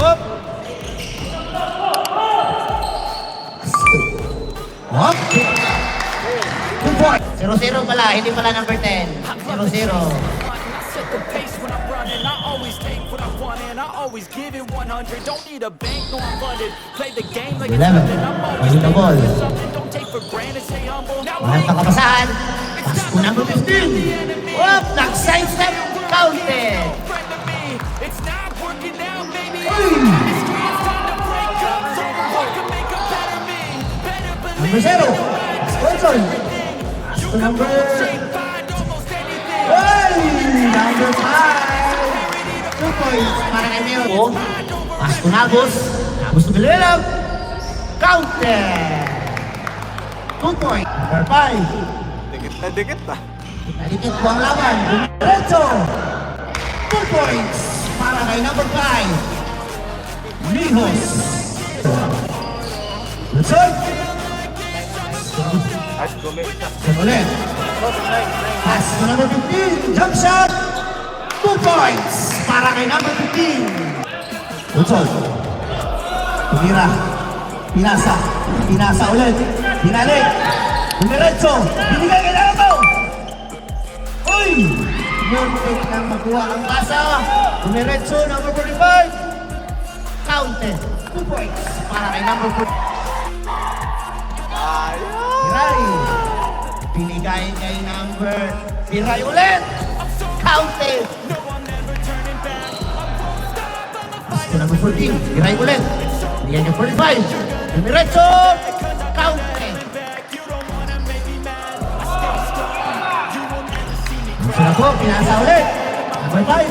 Up! Hop! Two point. 0-0 pala, hindi pala number 10. 0-0. I set the pace when I'm running. I always take what I want and I always give it 100. Don't need a bank, no I'm funded. Play the game like it's 11. nothing. I'm always of something. Don't take for granted, stay humble. Now Walang pagkapasahan. Pass to number 15. Hop! Nag-sidestep. Counted. It's not Number believe 0. Sponsor. Pass to number... Hey! Number 5. Two points para kay Meo. Pass to Nagos. Nagos to Villalab. Counted. Two points. Number 5. Dikit na dikit na. Nalikit po ang laban. Diretso. Two points para kay number 5. Mijos. Na. Ulit. Pass to number 15. Jump shot. Two points para kay number 15. Lutson. Tumira. Pinasa. Pinasa ulit. Binalik. Dumiretso. Binigay kay Larato. Uy! Muntik nang makuha ang pasa. Dumiretso, number 45. Points para kay number 45. Piray. Binigay kay number. Piray ulit. Counted. Gusto number 14. Piray ulit. Binigay niya 45. Dumiretso. Counted. Gusto na po. Pinasa ulit. Number 5.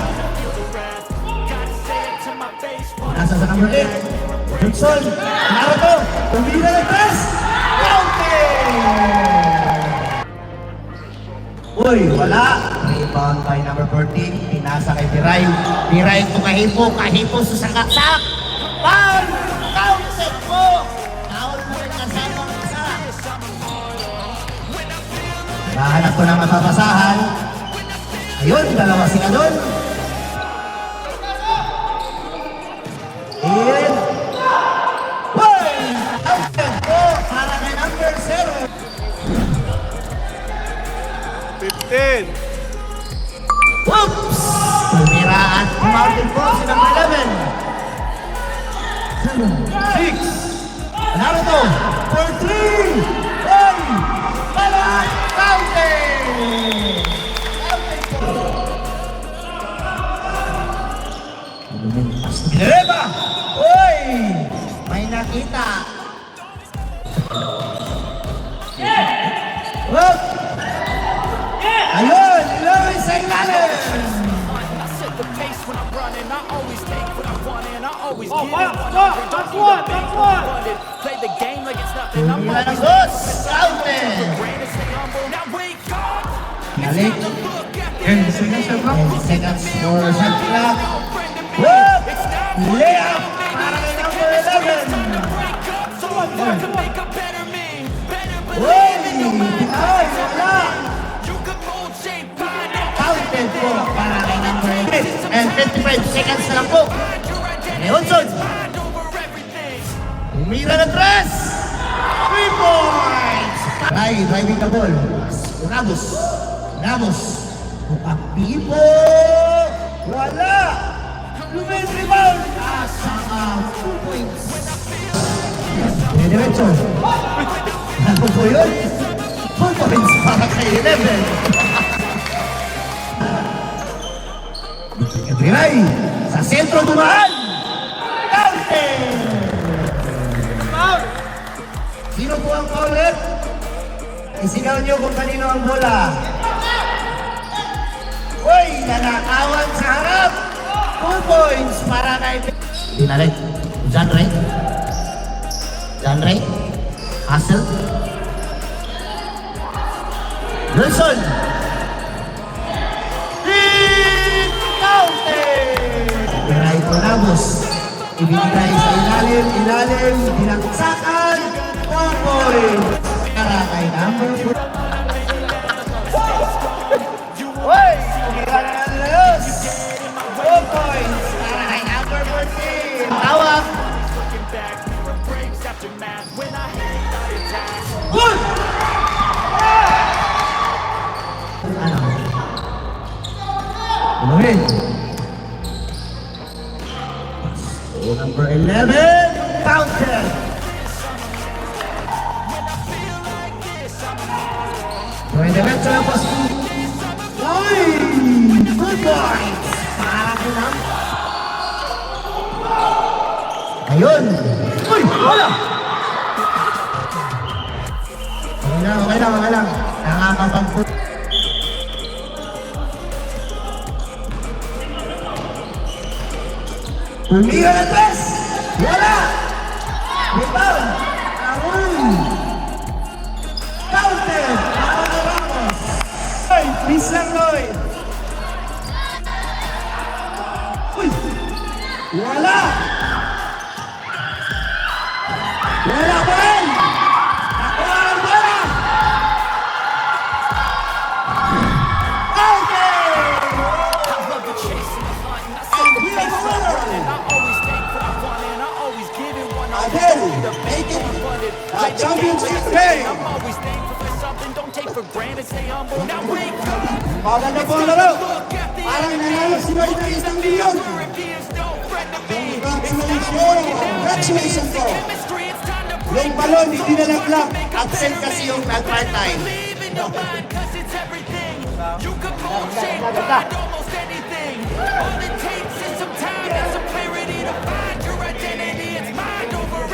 Pinasa sa number 8. Johnson. Naruto. Tumira ng press. Counted. Uy, wala. Rebound by number 14. Pinasa kay Piray. Piray to kahipo. Sa sakaksak. Foul! Counted po! Foul mo rin kasama ang isa. Nahanap ko ng mapapasahan. Ayun, dalawa sila doon. And... 15. Oops! Tumira at mountain po si number 11. 6. Naruto for 3. Ay! Para counting! Counting po. Ginreba! Uy! May nakita. Always Oh, give wow, it 100. wow, Don't that's need a one, bank, that's no I'm one. funded. Play the game like it's nothing. I'm Tumira ng always dos! Counted! granted, stay humble. Now wake up. Balik. Look at the 10 seconds shot clock. 10 seconds for shot clock. friend of me. Whoop! It's not Layup para kay number 11. break up. So I work to make a better me. Better Uy! believe Ay, wala! you can mold, shape, find out. Counted po para kay number 8. And 55 seconds na lang po. Leonson! Umira ng tres! Three points! Ray, driving the ball. Ramos. Ramos. Pupakpipo! Wala! Lumen rebound! Asaka! Two points. Diretso. Ano po yun? Two points para kay 11. Ray, sa sentro dumaan! Sino po ang paulit? Isigaw niyo kung kanino ang bola. Uy, nanakawan sa harap. Two points para kay... Dinalik. John Ray. John Ray. Hassel. Wilson. Big counting! Ray Ramos. Sa ilalim, ilalim, binagsakan, Uy! Para kay number 4. Uy! Umiran na los! 2 points para kay number 14. Tawag! Good! Ano? Number 11, Fountain! The red trap was Uy! Good points! Parang lang. Ayun! Uy! Wala! Okay lang, okay lang, okay lang. Nakakapagput. Umiga na tres! Wala! Rebound! Always give it one. Adel, the make it funded. a Play the game championship like a game. for granted, stay humble. Now wake up! Maganda po ang laro. Parang nanalo si Martinez ng Leon. Congratulations, Loro. You could. All it takes is some time and some clarity to find your identity. It's mind over